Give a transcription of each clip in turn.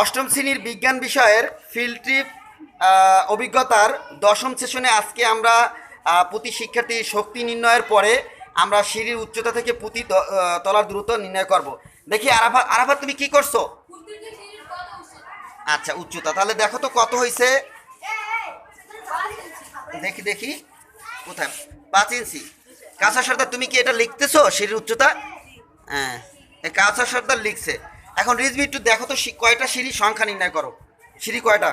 অষ্টম শ্রেণির বিজ্ঞান বিষয়ের ফিল্ড ট্রিপ অভিজ্ঞতার দশম সেশনে আজকে আমরা প্রতি শিক্ষার্থীর শক্তি নির্ণয়ের পরে আমরা সিঁড়ির উচ্চতা থেকে প্রতি তলার দূরত্ব নির্ণয় করব। দেখি আরাফা আরাফা তুমি কি করছ? আচ্ছা উচ্চতা। তাহলে দেখো তো কত হয়েছে দেখি দেখি। কোথায়? পাঁচ ইঞ্চি। কাঁচা সর্দার, তুমি কি এটা লিখতেছো, সিঁড়ির উচ্চতা? হ্যাঁ কাঁচা সর্দার লিখছে। এখন রিজবি একটু দেখো তো কয়টা সিঁড়ি সংখ্যা নির্ণয় করো? সিঁড়ি কয়টা?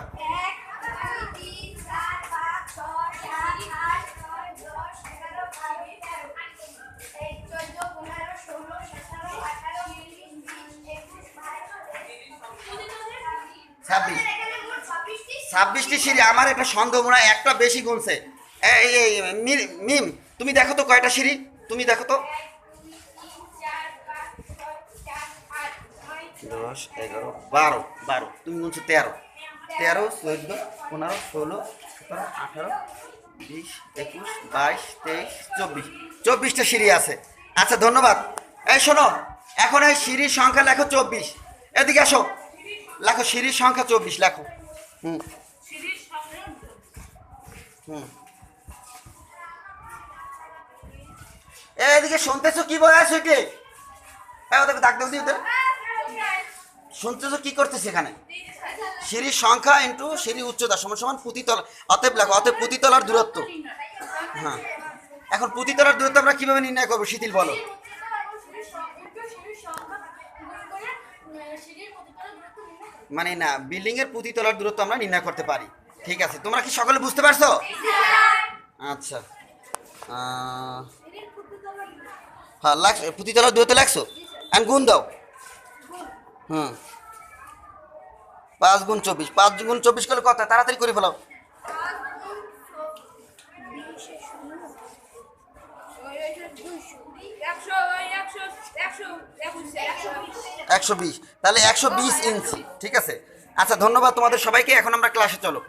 ছাব্বিশ। ছাব্বিশটি সিঁড়ি, আমার একটা সন্দেহ মনে একটা বেশি গুনছে। মিম, তুমি দেখো তো কয়টা সিঁড়ি? তুমি দেখো তো। দশ, এগারো, বারো বারো। তুমি বলছো তেরো। তেরো, চোদ্দ, পনেরো, ষোলো, সতেরো, আঠারো, বিশ, একুশ, বাইশ, তেইশ, চব্বিশ। চব্বিশটা সিঁড়ি আছে। আচ্ছা ধন্যবাদ। এই শোনো, এখন এই সিঁড়ির সংখ্যা লেখো চব্বিশ। এদিকে আসো। লেখো সিঁড়ির সংখ্যা চব্বিশ, লেখো। হুম। হুম। এদিকে শুনতেছো কি বলে আছে কি হ্যাঁ ওদেরকে ডাক দাও দি ওদের। শুনতেছো কি করতেছে এখানে? সিঁড়ির সংখ্যা ইন্টু সিঁড়ির উচ্চতা সমান সমান পুঁতিতলা। অতএব লেখো, অতএব পুঁতিতলার দূরত্ব। হ্যাঁ। এখন পুঁতিতলার দূরত্ব আমরা কীভাবে নির্ণয় করব? শিথিল বলো। মানে না বিল্ডিং এর পুঁতিতলার দূরত্ব আমরা নির্ণয় করতে পারি। ঠিক আছে। তোমরা কি সকলে বুঝতে পারছ? আচ্ছা। হ্যাঁ লাগছে পুঁতিতলার দূরত্ব লাগছো আমি গুণ দাও। হুম। পাঁচ গুণ চব্বিশ। পাঁচ গুণ চব্বিশ করলে কত? তাড়াতাড়ি করে ফেলাও। একশো বিশ। তাহলে একশো বিশ ইঞ্চি। ঠিক আছে? আচ্ছা ধন্যবাদ তোমাদের সবাইকে। এখন আমরা ক্লাসে চলো।